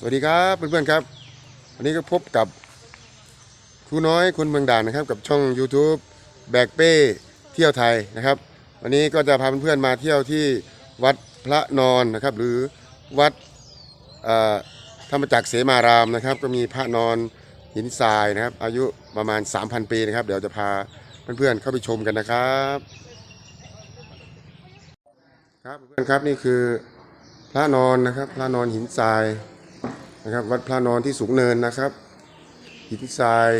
สวัสดีครับเพื่อนๆครับ วันนี้ก็พบกับครูน้อยคนเมืองด่านนะครับ กับช่อง YouTube แบกเป้เที่ยวไทยนะครับ วันนี้ก็จะพาเพื่อนๆมาเที่ยวที่วัดพระนอนนะครับ หรือวัดธรรมจักรเสมารามนะครับ ก็มีพระนอนหินทรายนะครับ อายุประมาณ 3,000 ปีนะครับ เดี๋ยวจะพาเพื่อนๆเข้าไปชมกันนะครับครับเพื่อนครับนี่คือพระนอนนะครับ พระนอนหินทราย นะครับ วัดพระนอนที่สูงเนินนะครับหินทราย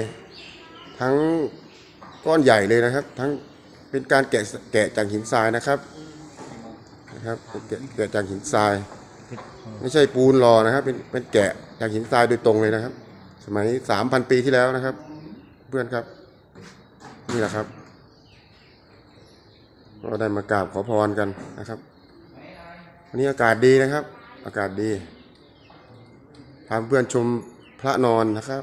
ทั้งก้อนใหญ่เลยนะครับ ทั้งเป็นการแกะแกะจากหินทรายนะครับนะครับแกะแกะจากหินทราย ไม่ใช่ปูนหล่อนะครับ เป็นเป็นแกะจากหินทรายโดยตรงเลยนะครับ สมัยสามพันปีที่แล้วนะครับ เพื่อนครับ นี่แหละครับก็ได้มากราบขอพรกันนะครับวันนี้อากาศดีนะครับ อากาศดี พาเพื่อนชมพระนอนนะครับ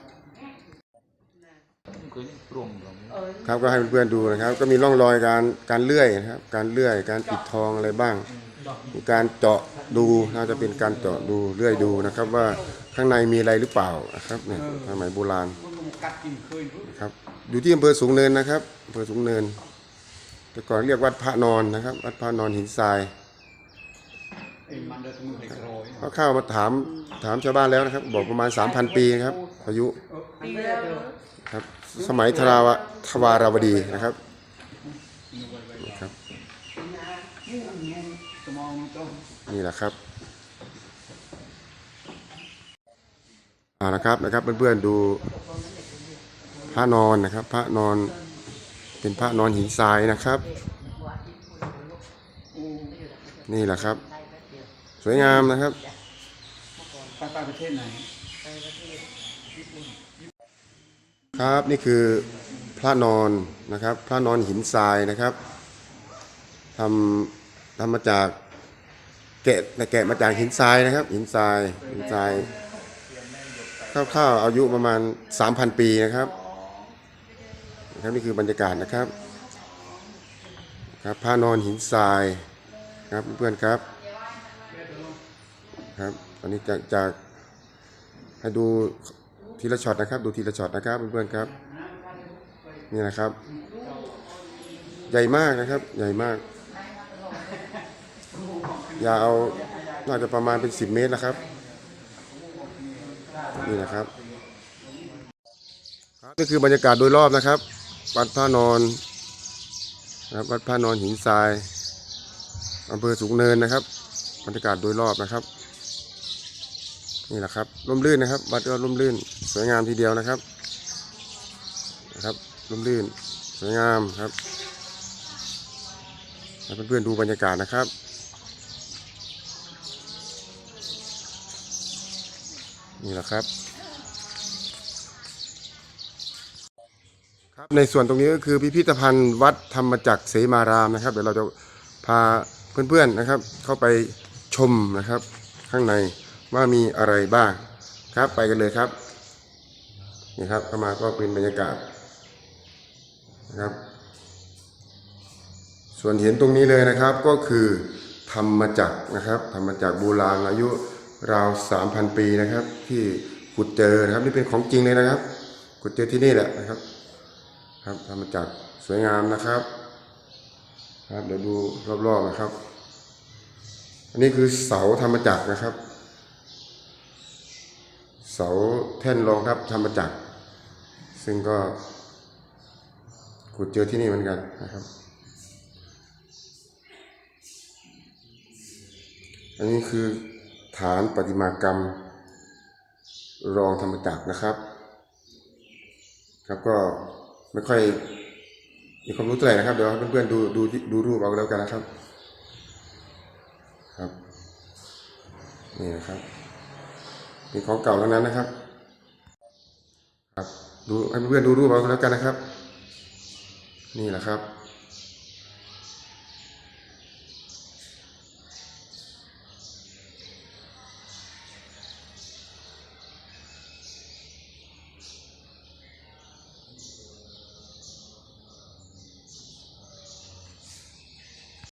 ครับก็ให้เพื่อนๆดูนะครับ ก็มีร่องรอยการการเลื่อยนะครับ การเลื่อยการปิดทองอะไรบ้างมีการเจาะดูน่าจะเป็นการเจาะดูเลื่อยดูนะครับ ว่าข้างในมีอะไรหรือเปล่านะครับเนี่ยสมัยโบราณนะครับ อยู่ที่อำเภอสูงเนินนะครับอำเภอสูงเนิน แต่ก่อนเรียกวัดพระนอนนะครับ วัดพระนอนหินทราย เขาเข้ามาถามถามชาวบ้านแล้วนะครับ บอกประมาณ 3,000 ปีนะครับอายุครับ สมัยทราวทวาราวดีนะครับนะครับ นี่แหละครับเอาละครับนะครับเพื่อนๆดูพระนอนนะครับ พระนอนเป็นพระนอนหินทรายนะครับ นี่แหละครับ สวยงามนะครับไปไปประเทศไหนครับนี่คือพระนอนนะครับ พระนอนหินทรายนะครับทำทำมาจากแกะแกะมาจากหินทรายนะครับ หินทรายหินทรายคร่าวๆอายุประมาณ 3,000 ปีนะครับนะครับนี่คือบรรยากาศนะครับครับพระนอนหินทรายครับเพื่อนๆครับ ครับอันนี้จากจากให้ดูทีละช็อตนะครับ ดูทีละช็อตนะครับเพื่อนๆครับนี่นะครับ ใหญ่มากนะครับ ใหญ่มาก ยาวน่าจะประมาณเป็น10เมตรนะครับ นี่นะครับครับนี่คือบรรยากาศโดยรอบนะครับ วัดพระนอนนะครับวัดพระนอนหินทรายอำเภอสูงเนินนะครับ บรรยากาศโดยรอบนะครับ นี่แหละครับร่มรื่นนะครับวัดก็ร่มรื่น สวยงามทีเดียวนะครับนะครับร่มรื่น สวยงามครับให้เพื่อนๆดูบรรยากาศนะครับนี่แหละครับครับ ในส่วนตรงนี้ก็คือพิพิธภัณฑ์วัดธรรมจักรเสมารามนะครับ เดี๋ยวเราจะพาเพื่อนๆนะครับ เข้าไปชมนะครับข้างใน ว่ามีอะไรบ้างครับไปกันเลยครับนี่ครับเข้ามาก็เป็นบรรยากาศนะครับ ส่วนเห็นตรงนี้เลยนะครับก็คือธรรมจักรนะครับธรรมจักรโบราณอายุราว3,000ปีนะครับ ที่ขุดเจอนะครับนี่เป็นของจริงเลยนะครับ ขุดเจอที่นี่แหละนะครับ ครับธรรมจักรสวยงามนะครับ ครับเดี๋ยวดูรอบๆนะครับ อันนี้คือเสาธรรมจักรนะครับ เสาแท่นรองทับธรรมจักร ซึ่งก็ขุดเจอที่นี่เหมือนกันนะครับ อันนี้คือฐานประติมากรรมรองธรรมจักรนะครับ ครับก็ไม่ค่อยมีความรู้เท่าไหร่นะครับ เดี๋ยวให้เพื่อนๆดูดูดูรูปเอาแล้วกันนะครับ ครับ นี่นะครับ นของเก่าทั้งนั้นนะครับครับดูให้เพื่อนๆดูรูปเอาแล้วกันนะครับ นี่แหละครับ